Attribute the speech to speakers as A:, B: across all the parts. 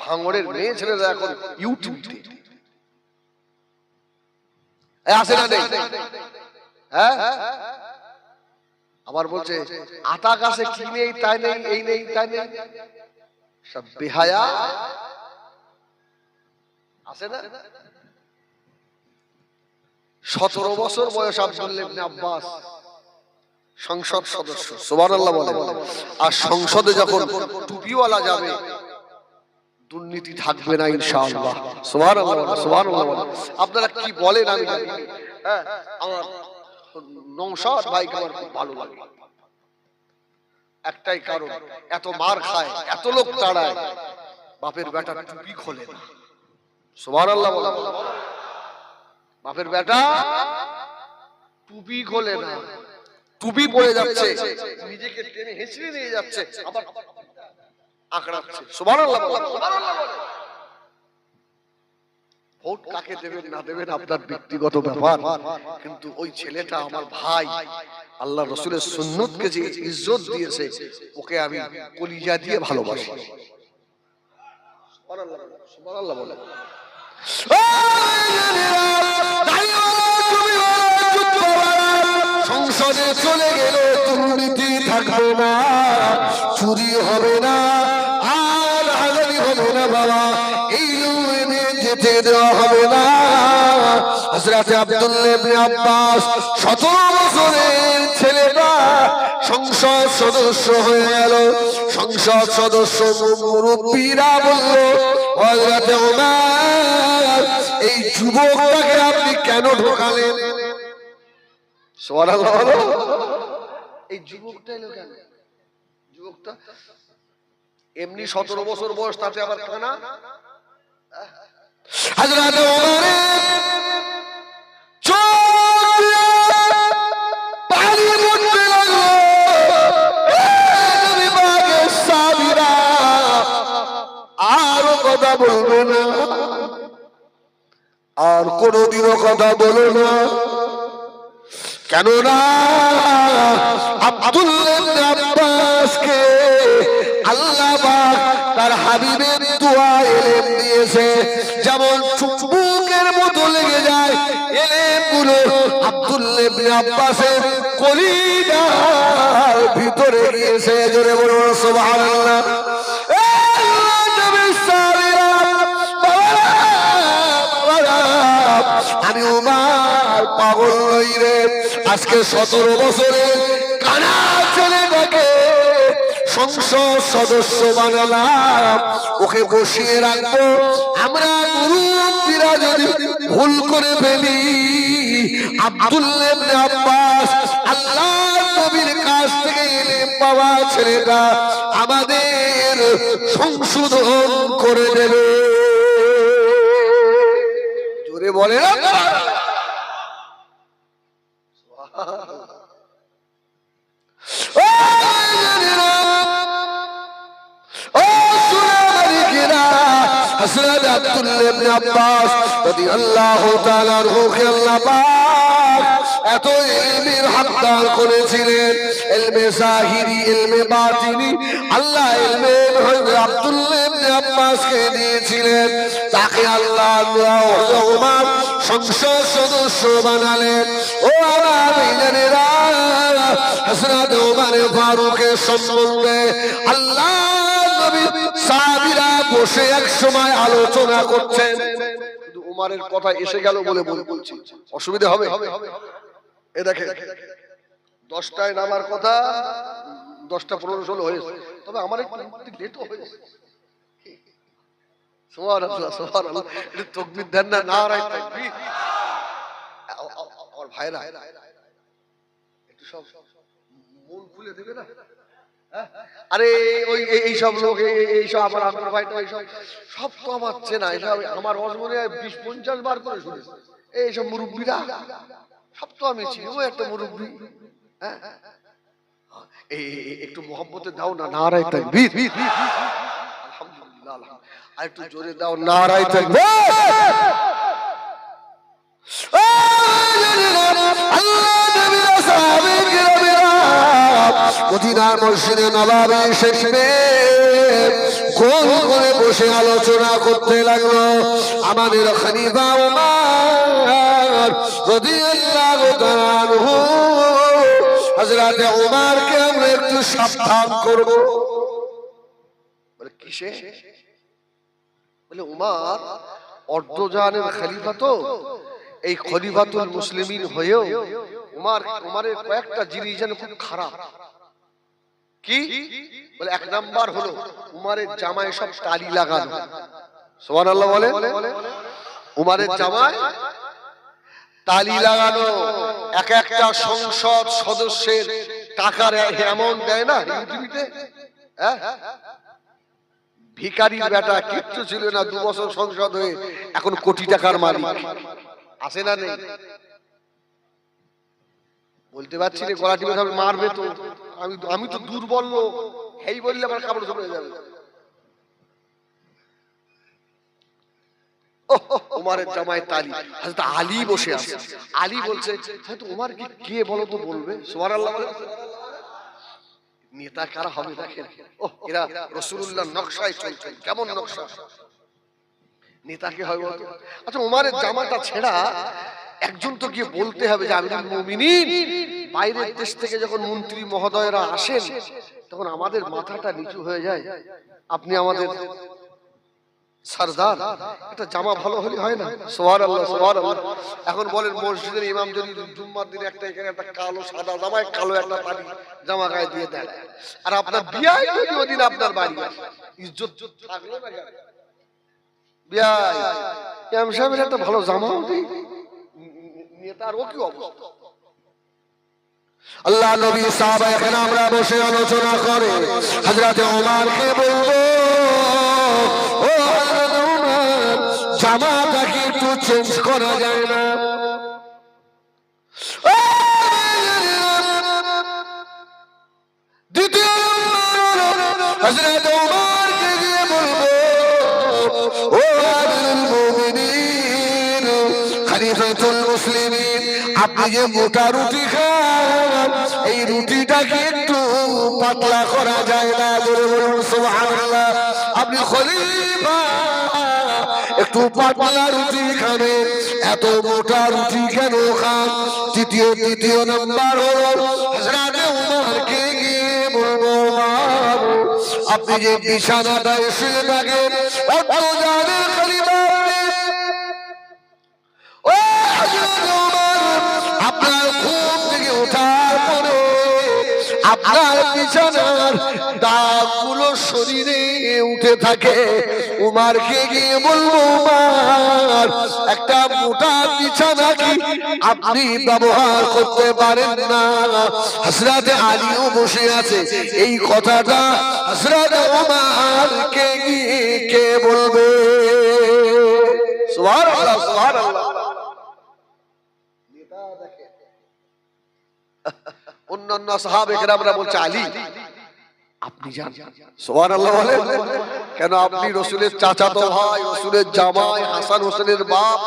A: ভাঙড়ের মেয়ে ছেলেরা এখন ইউটিউব আসে না হ্যাঁ? আবার বলছে আতা গাছে কি নেই, তাই নেই, এই নেই, তাই নেই। সব বেহায়া। আছে না? সতেরো বছর বয়স আব্দুল আব্বাস, সংসদ সদস্য, সুবহানাল্লাহ বলে। আর সংসদে যখন টুপিওয়ালা যাবে দুর্নীতি থাকবে না ইনশাআল্লাহ। সুবহানাল্লাহ সুবহানাল্লাহ। আপনারা কি বলেন আমি হ্যাঁ আমার আমার খুব ভালো লাগে। একটাই কারণ, এত মার খায়, এত লোক তাড়ায়, বাপের বেটা টুপি খোলে না। সুবহানাল্লাহ বলে বাপের বেটা টুপি খোলে না। টুপি পড়ে যাচ্ছে, নিজেকে টেনে হেঁচড়ে নিয়ে যাচ্ছে। আবার আঁকড়াচ্ছে। ভোট কাকে দেবেন, না দেবেন আপনার ব্যক্তিগত ব্যাপার। কিন্তু ওই ছেলেটা আমার ভাই, আল্লাহ রসুলের সুন্নতকে যে ইজ্জত দিয়েছে, ওকে আমি কলিজা দিয়ে ভালোবাসি। সুবহানাল্লাহ
B: সংসদে চলে গেলে দুর্নীতি থাকবে না, চুরি হবে না। এই রুমে যেতে দেওয়া হবে না। হযরত আব্দুল্লাহ ইবনে আব্বাস 17 বছরের ছেলেটা সংসদ সদস্য গেল। সংসদ সদস্য মুরব্বীরা বলল এই যুবকটাকে আপনি কেন ঢোকালেন?
A: এই যুবকটা এলো কেন? যুবকটা এমনি সতেরো বছর বয়স, তাতে আবার কানা?
B: কথা না। আর কোনোদিনও কথা বলো না। কেননা আব্দুল্লাহ এলেম যেমন চুম্বুকের মতো লেগে যায় এলেমগুলো আব্দুল্লাহ ইবনে আব্বাসের কলিজার ভিতরে গিয়েছে জোরে বলুন সুবহানাল্লাহ। আমি উমার পাগল নই রে। আজকে সতেরো বছরে কানা ছেলেটাকে সংসদ সদস্য বানালাম। ওকে বসিয়ে রাখব। আমরা মুরব্বীরা ভুল করে ফেলি আব্দুল্লাহ আব্বাস আল্লাহ নবীর কাছ থেকে পাওয়া ছেলেটা আমাদের সংশোধন করে দেবে।
A: জোরে বলে না
B: ইবনে আব্বাস রাদিয়াল্লাহু আল্লাহ পাক এত ইলমের করেছিলেন। ইলমে জাহিরি, ইলমে বাতিনি, আল্লাহ ইলমে হযরত ইবনে আব্বাসকে দিয়েছিলেন। তাকে আল্লাহ সংসদ সদস্য বানালেন। ও আমার ইলানেরা হযরত ওমর ফারুকের সম্বন্ধে আল্লাহ নবী সাহাবীরা বসে এক সময় আলোচনা করছেন।
A: উমারের কথা এসে গেল বলে বলে বলছি অসুবিধা হবে? এ দেখে দশটায় নামার কথা, দশটা পনেরো ষোলো হয়েছে তবে আমার একটু লেটও হয়েছে দেন না না রাই তাকবীর। আমার ভাইরা, একটু সব মন খুলে দেবে না? আরে ওই এই- এই সব লোক এই- এই- এই সব আমার আমার ভাইটা এই সব সব তো আমার চেনা এসব আমার অজমনে বিশ পঞ্চাশ বার করে শুনেছি। এই সব মুরব্বীরা সব তো আমি চিনি ও একটা মুরব্বী। হ্যাঁ? এই একটু মোহাম্মতে দাও না নারায় তাকবীর। আলহামদুলিল্লাহ। আর একটু জোরে দাও নারায় তাকবীর।
B: মদিনার মসজিদে নবাবে শরীফে কোন করে বসে আলোচনা করতে লাগল? আমাদের খনিফা
A: বলে, কিসে? বলে খলিফাতুল মুসলিমিন হয়েও উমার, উমারের কয়েকটা জিনিস যেন খুব খারাপ। কি? বলে, এক নাম্বার হলো, উমারের জামায় সব তালি লাগানো। সোমান আল্লাহ বলে? উমারের জামায় তালি লাগানো। এক একটা সংসদ সদস্যের টাকার অ্যামাউন্ট দেয় না ইউটিভিতে হ্যাঁ? ভিকারির বেটা, কিচ্ছু ছিল না, দু বছর সংসদ হয়ে এখন কোটি টাকার মালিক। আসে না নেই? বলতে পারছি না গলা টিপে মারবে তো। আমি আমি তো দুর্বল লোক। এই বললে আমার কাপড় চলে যাবে। উমারের জামায় তালি। হযরত আলী বসে আছে। আলী বলছে, হয়তো উমার কি কে বলো তো বলবে? সুবহানাল্লাহ বলে। নেতা কারা হবে দেখেন। ও এরা রসুল্লাহ নকশায় চলছে। কেমন নকশা? নেতাকে হবে বলতো আচ্ছা উমারের জামাটা ছেঁড়া। একজন তো গিয়ে বলতে হবে যে আমিরুল মুমিনিন। বাইরের দেশ থেকে যখন মন্ত্রী মহোদয়রা আসেন, তখন আমাদের মাথাটা নিচু হয়ে যায়। আপনি আমাদের সরদার, একটা জামা ভালো হলে হয় না? সোহার আল্লাহ সোহার আল্লাহ এখন বলেন মসজিদের ইমাম যদি জুম্মার দিনে একটা এখানে একটা কালো সাদা জামায়, কালো একটা পানি জামা গায়ে দিয়ে দেয়। আর আপনার বিয়ায় যদি ওদিন আপনার বাড়ি ইজ্জত থাকল না? বিয়ায় ইমাম সাহেবের একটা ভালো জামাও দিই। নেতার ও কি অবস্থা?
B: আল্লাহ নবী সাহাবা এখানে আমরা বসে আলোচনা করে। হজরতে ওমারকে বলব, ও জামাটাকে একটু চেঞ্জ করা যায় না? দ্বিতীয় হজরত মুসলিমিন আপনি যে মোটা রুটি খান, এই রুটিটাকে একটু পাতলা করা যায় না, জোরে বলুন, সুবহানাল্লাহ। আপনি খলিফা, একটু পাতলা রুটি খাবেন, এত মোটা রুটি কেন খান? তৃতীয় তৃতীয় নাম্বার হলো, হযরতে উমরকে গিয়ে বলব আপনি যে বিছানাটায় শুয়ে থাকেন অত জানে খলিফা আপনার বিছানার দাগগুলো শরীরে উঠে থাকে। উমারকে গিয়ে বলব একটা মোটা বিছানা কি আপনি ব্যবহার করতে পারেন না? হসরাতে আলীও বসে আছে। এই কথাটা হসরাতে উমারকে গিয়ে কে বলবে?
A: অন্যান্য সাহাবেকেরা আমরা বলছে আলী, আপনি যান। সোহান আল্লাহ বলে। কেন আপনি রসুলের চাচাতো ভাই, রসুলের জামাই, হাসান হোসেনের বাপ,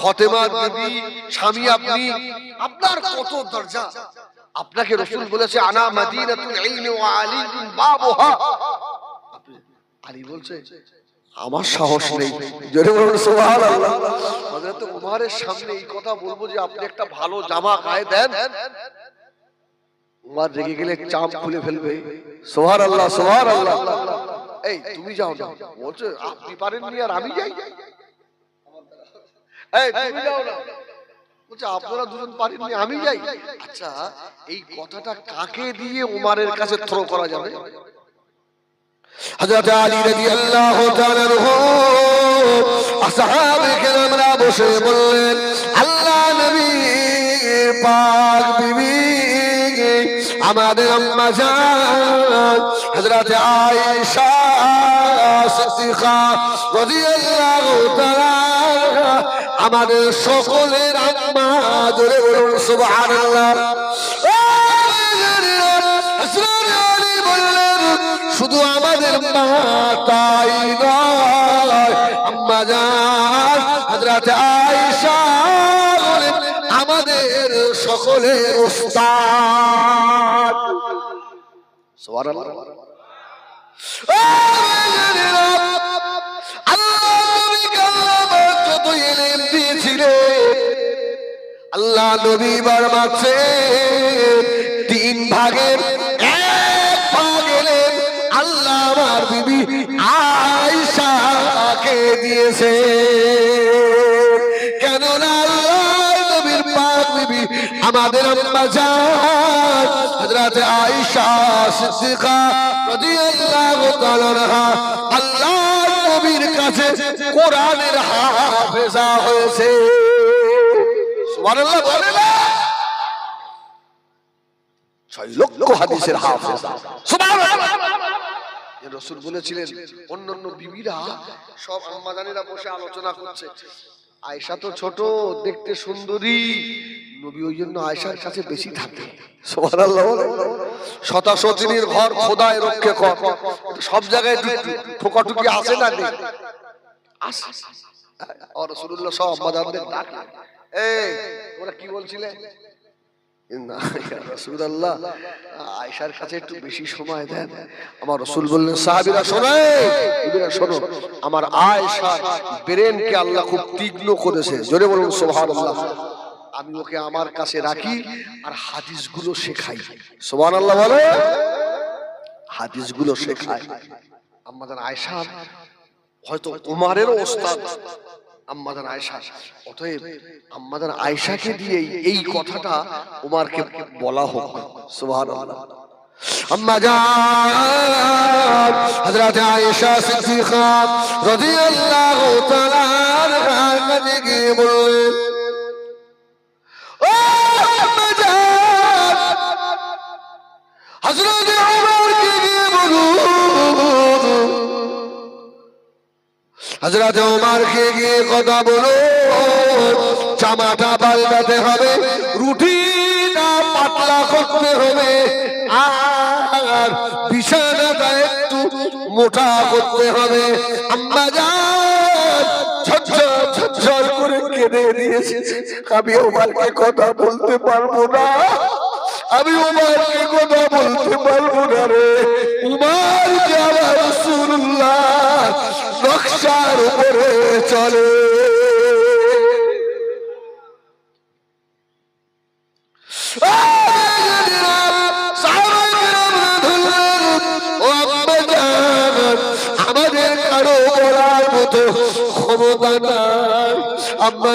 A: ফতেমা বিবি স্বামী আপনি, আপনার কত দরজা? আপনাকে রসুল বলেছে, আনা মাদিনাতুল ইলমি ওয়া আলিউন বাবুহা। আলী বলছে, আমার সাহস নেই। জোরে বলুন, সুবহানাল্লাহ। হযরত উমারের সামনে এই কথা বলব যে আপনি একটা ভালো জামা গায়ে দেন। উমার রেগে গেলে চাপ খুলে ফেলবে। সোহার আল্লাহ সোহার আল্লাহ এই তুমি যাও না। বলছে আপনি পারেননি আর আমি যাই। এই তুমি যাও না। বলছে আপনারা দুজন পারেননি আমি যাই। আচ্ছা এই কথাটা কাকে দিয়ে উমারের কাছে থ্রো করা যাবে?
B: হযরত আলী রাদিয়াল্লাহু তাআলা আনহু আসহাবে কেরামরা বসে বললেন আল্লাহ নবী পাক বিবি আমাদের আম্মা জান, হযরত আয়েশা সিদ্দিকা রাদিয়াল্লাহু তাআলা, আমাদের সকলের আম্মা, জোরে বলুন সুবহানাল্লাহ। শুধু আমাদের মা তাই নয়, আম্মা জান, হযরত আয়েশা ভাইজানেরা, আল্লাহ নবী বার মারছে তিন ভাগের এক ভাগ আল্লাহ আমার বিবি আয়সাকে দিয়েছে। আমাদের আম্মা জান হযরত আয়েশা সিদ্দিকা রাদিয়াল্লাহু তাআলা আনহা আল্লাহ নবীর কাছে কোরআনের হাফেজা হয়েছে। সুবহানাল্লাহ বলে না। ছয় লক্ষ হাদিসের হাফেজ।
A: রসুল বলেছিলেন অন্যান্য বিবিরা সব বসে আলোচনা করছে। আয়সা তো ছোট দেখতে সুন্দরী। নবী ওই জন্য আয়সার কাছে বেশি থাকে শতাশতিনীর ঘর খোদায় রক্ষে কর। সব জায়গায় ঠোকাটুকি আসে না নেই। রসুল্লাহ সব আম্মাজানদের ডাকে এই ওরা কি বলছিলে? আয়সার কাছে একটু বেশি সময় দেন। আমার রসুল বললেন সাহাবিরা শোনে বিবিরা শোনো আমার আয়সা ব্রেনকে আল্লাহ খুব তীক্ষ্ণ করেছে। জোরে বলুন সুবহানাল্লাহ। আমি ওকে আমার কাছে রাখি আর হাদিসগুলো শেখাই।
B: সুবহানাল্লাহ বলে?
A: হাদিসগুলো শেখায় আমাদের আয়সা হয়তো উমারেরও ওস্তাদ। আম্মাদান আয়সা অতএব আম্মাদান আয়সাকে দিয়ে এই কথাটা উমারকে বলা হোক। সুবহানাল্লাহ।
B: ওমরকে গিয়ে ওমরকে কথা বলো। পাল্টাতে হবে, রুটিটা পাতলা করতে হবে। আর বিছানাটা একটু মোটা করতে হবে। আম্মা ঝরঝর করে কেঁদে দিয়েছে। আমি ওমারকে কথা বলতে পারব না। আমি উমারকে কথা বলতে পারব না রে। উমার নকশার উপরে চলে। আমাদের কারও বলার মতো ক্ষমতা নাই। আম্মা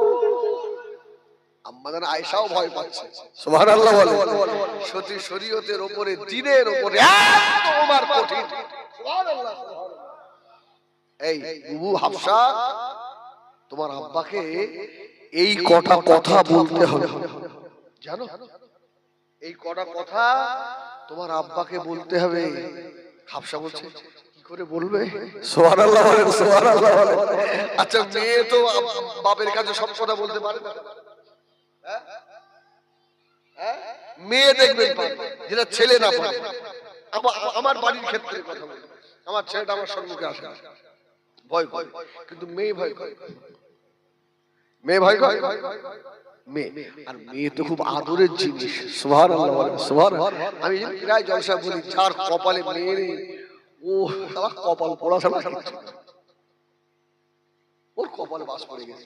A: আম্মাদান আয়সাও ভয় পাচ্ছে।
B: সুবহানাল্লাহ বলে।
A: সতী শরীয়তের উপরে দিনের উপরে এত কঠিন। সুবহানাল্লাহ, সুবহানাল্লাহ। এই বুবু হাফসা তোমার আব্বাকে এই কটা কথা বলতে হবে। জানো? এই কটা কথা তোমার আব্বাকে বলতে হবে। হাফসা বলছে কি করে বলবে?
B: সুবহানাল্লাহ বলে সুবহানাল্লাহ বলে।
A: আচ্ছা মেয়ে তো বাপের কাছে সব কথা বলতে পারে না? মেয়ে দেখবেন যেটা ছেলে না আমার বাড়ির ক্ষেত্রে আমার ছেলেটা আমার সম্মুখে আসে। ভয় ভয় কিন্তু মেয়ে ভয় করে। মেয়ে ভয় করে? খুব আদরের জিনিস। বলে, সুবহানাল্লাহ। আমি প্রায় জলসা বলি যার কপালে মেয়ে নেই ও কপাল পড়া ছাড়া কিচ্ছু না। ওর কপালে বাস পড়ে গেছে।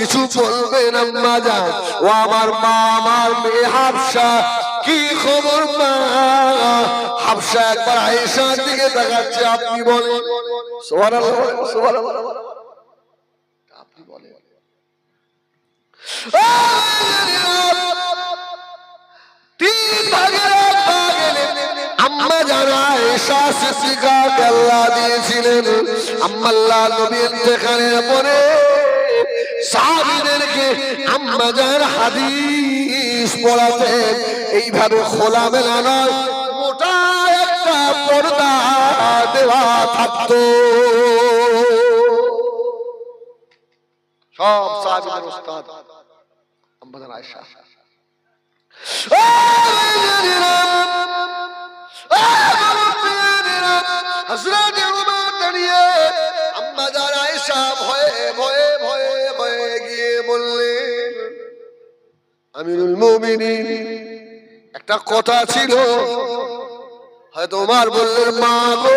B: কিছু বলবেন আম্মা যান ও আমার মা, আমার মেয়ে হাফসা, কি খবর মা? হাফসা একবার আয়েশার দিকে তাকাচ্ছে, আপনি বলেন। আম্মা যারা এসা সিদ্দিকাকে আল্লাহ দিয়েছিলেন। আম্মাল্লাহ নবী ইন্তেকালের পরে সাহাবীদেরকে আম্মা যার হাদিস পড়াতেন এইভাবে খোলা মেলা নয়, মোটা একটা পর্দা দেওয়া থাকতো।
A: সব সাহাবীদের উস্তাদ আম্মাজান আয়েশা।
B: একটা কথা ছিল, হয়তো উমার বললেন, মা গো,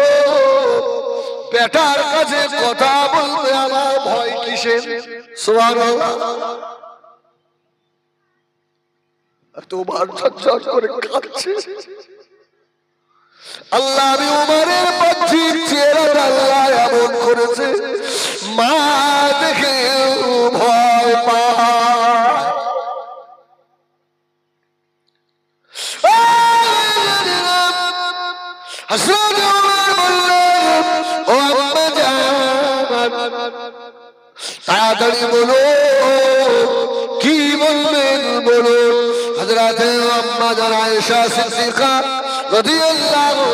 B: বেটার কাছে কথা বলতে আমার ভয়
A: আর তোমার ঝরঝর করে কাঁদছে।
B: আল্লাহ আমি উমারের পক্ষির চেহারাটা আল্লাহ এমন করেছে, মা তাড়াতাড়ি বলো কি বলবেন বলো? হযরত আম্মা জান আয়েশা সিদ্দিকা রাদিয়াল্লাহু